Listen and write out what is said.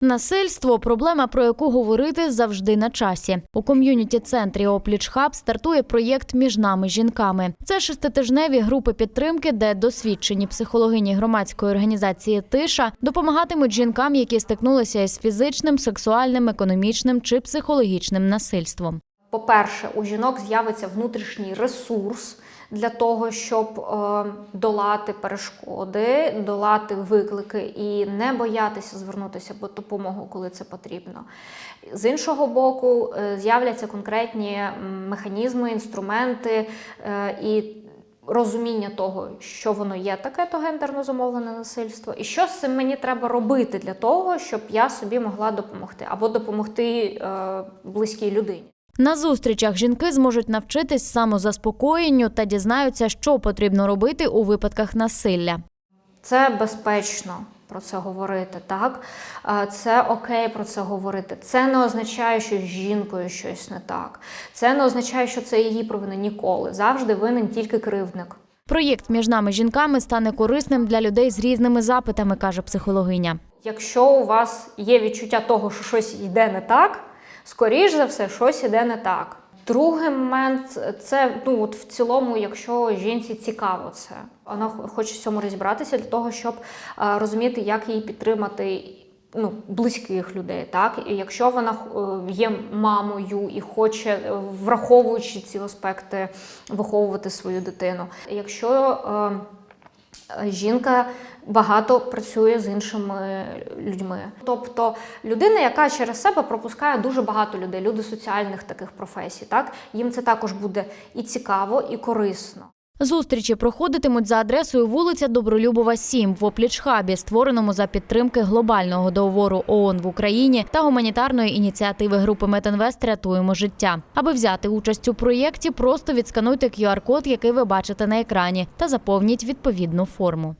Насильство проблема, про яку говорити завжди на часі. У ком'юніті центрі Опліч Хаб стартує проєкт між нами жінками. Це шеститижневі групи підтримки, де досвідчені психологині громадської організації Тиша допомагатимуть жінкам, які стикнулися із фізичним, сексуальним, економічним чи психологічним насильством. По-перше, у жінок з'явиться внутрішній ресурс для того, щоб е, долати перешкоди, долати виклики і не боятися звернутися по допомогу, коли це потрібно. З іншого боку, е, з'являться конкретні механізми, інструменти е, і. Розуміння того, що воно є таке, то гендерно замовлене насильство, і що з цим мені треба робити для того, щоб я собі могла допомогти або допомогти е, близькій людині. На зустрічах жінки зможуть навчитись самозаспокоєнню та дізнаються, що потрібно робити у випадках насилля. Це безпечно про це говорити, так? Це окей про це говорити. Це не означає, що з жінкою щось не так. Це не означає, що це її провина ніколи. Завжди винен тільки кривдник. Проєкт між нами жінками стане корисним для людей з різними запитами, каже психологиня. Якщо у вас є відчуття того, що щось йде не так, скоріш за все, щось іде не так. Другий момент це ну от в цілому, якщо жінці цікаво це, вона хоче в цьому розібратися для того, щоб е, розуміти, як її підтримати. Ну, близьких людей, так і якщо вона е, є мамою і хоче, е, враховуючи ці аспекти, виховувати свою дитину. Якщо е, жінка багато працює з іншими людьми. Тобто людина, яка через себе пропускає дуже багато людей, люди соціальних таких професій, так їм це також буде і цікаво, і корисно. Зустрічі проходитимуть за адресою вулиця Добролюбова, 7 в Оплічхабі, створеному за підтримки глобального договору ООН в Україні та гуманітарної ініціативи групи Метинвест Рятуємо життя. Аби взяти участь у проєкті, просто відскануйте QR-код, який ви бачите на екрані, та заповніть відповідну форму.